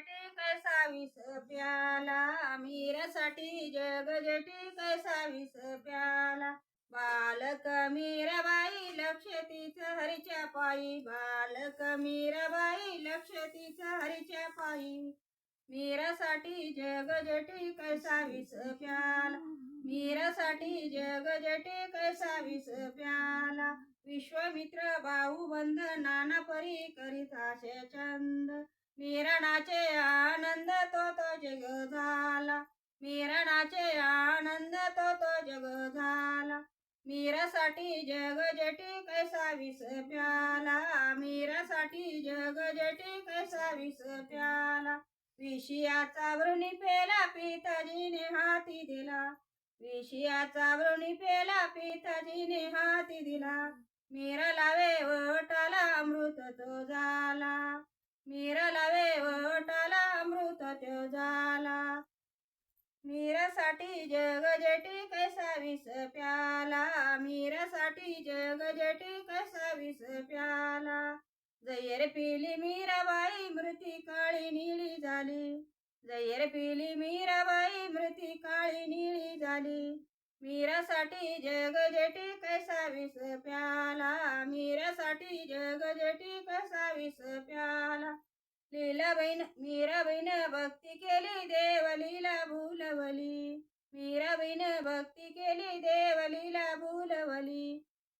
Jetty कैसा विस प्याला मीरासाठी जग जेटी कैसा विस प्याला बालक मीराबाई लक्ष तिचं हरीच्या पायी. बालक मीराबाई लक्ष तिचं हरीच्या पायी. मीरासाठी जग जेटी कैसा विस प्याला मीरासाठी जग जेटी कैसा विस प्याला विश्वमित्र बाहुबंध नाना परी करीत आशे चंद मिरणाचे आनंद तो तो जग झाला. मिरणाचे आनंद तो तो जग झाला. मीरासाठी जग जटी कैसा विस प्याला. मीरासाठी जग जटी कैसा विस प्याला. विषयाचा वृणी पेला पिताजीने हाती दिला. विषयाचा वृणी पेला पिताजीने हाती दिला. मीरा लावे वटाला अमृत तो जा मीरासाठी जग जटी कैसा विस प्याला? मीरासाठी जग जटी कैसा विस प्याला? जयर पिली मीराबाई मृती काळी निळी झाली. जयर पिली मीराबाई मृती काळी निळी झाली. मीरासाठी जग जटी कैसा विस प्याला? मीरासाठी जग जटी कैसा विस प्याला? लीलाबाईन मीराबाईन भक्ती केली देव लीला भूलवली मीराबाईन भक्ती केली देव लीला भूलवली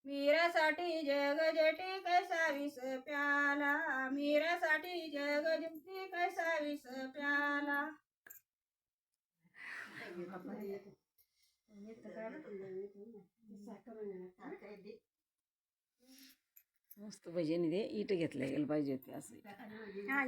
मीरासाठी जग जेटी कैसा प्याला मीरासाठी जग जेटी कैसा प्याला मस्त भजन दे इट घेतले गेलं पाहिजे होते असं. हा